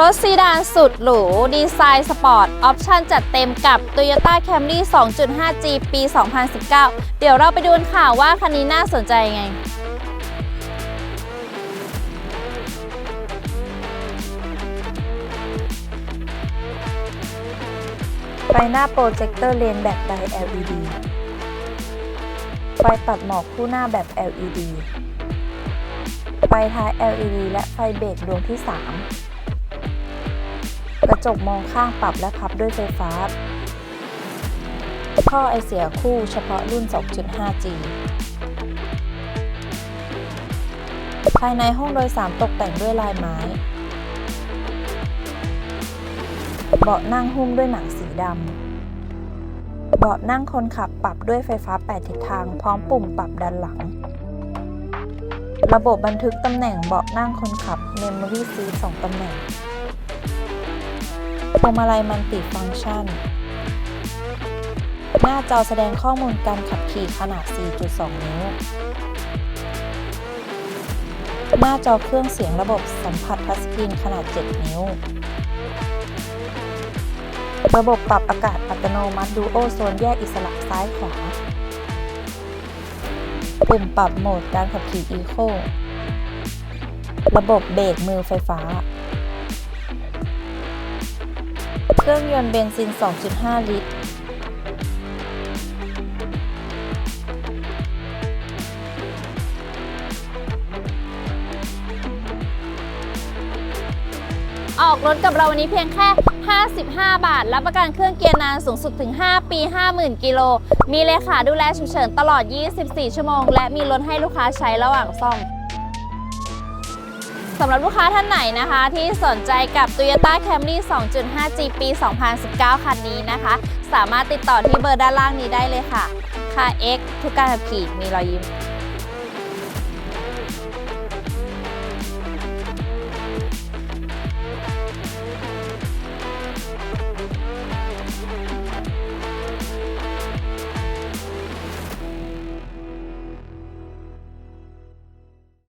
รถซีดานสุดหรู ดีไซน์สปอร์ต ออปชั่นจัดเต็มกับ Toyota Camry 2.5G ปี 2019 เดี๋ยวเราไปดูข่าวว่าคันนี้น่าสนใจยังไงไฟหน้าโปรเจคเตอร์เลนแบบได LED ไฟตัดหมอกคู่หน้าแบบ LED ไฟท้าย LED และไฟเบรกดวงที่ 3 กระจกมองข้างปรับและพับด้วยไฟฟ้า ท่อไอเสียคู่เฉพาะรุ่น 2.5G ภายในห้องโดยสารตกแต่งด้วยลายไม้ เบาะนั่งหุ้มด้วยหนังสีดำ เบาะนั่งคนขับปรับด้วยไฟฟ้า 8 ทิศทาง พร้อมปุ่มปรับด้านหลัง ระบบบันทึกตำแหน่งเบาะนั่งคนขับ Memory Seat 2ตำแหน่ง วงมาลัยมันติฟังก์ชัน หน้าจอแสดงข้อมูลการขับขี่ขนาด 4.2 นิ้ว หน้าจอเครื่องเสียงระบบสัมผัสทัชสกรีนขนาด 7 นิ้ว ระบบปรับอากาศอัตโนมัติดูโอโซนแยกอิสระซ้ายขวา ปุ่มปรับโหมดการขับขี่อีโค ระบบเบรกมือไฟฟ้า เครื่องยนต์เบนซิน 2.5 ลิตร ออกรถกับเราวันนี้เพียงแค่ 55 บาท รับประกันเครื่องเกียร์นานสูงสุดถึง 5 ปี 50,000 กิโล มีเลขาดูแลฉุกเฉินตลอด 24 ชั่วโมง และมีรถให้ลูกค้าใช้ระหว่างซ่อม สำหรับลูกค้าท่านไหนนะคะ ที่สนใจกับ Toyota Camry 2.5G ปี 2019 คันนี้นะคะ สามารถติดต่อที่เบอร์ด้านล่างนี้ได้เลยค่ะ ค่า X ทุกการขับขี่มีรอยยิ้ม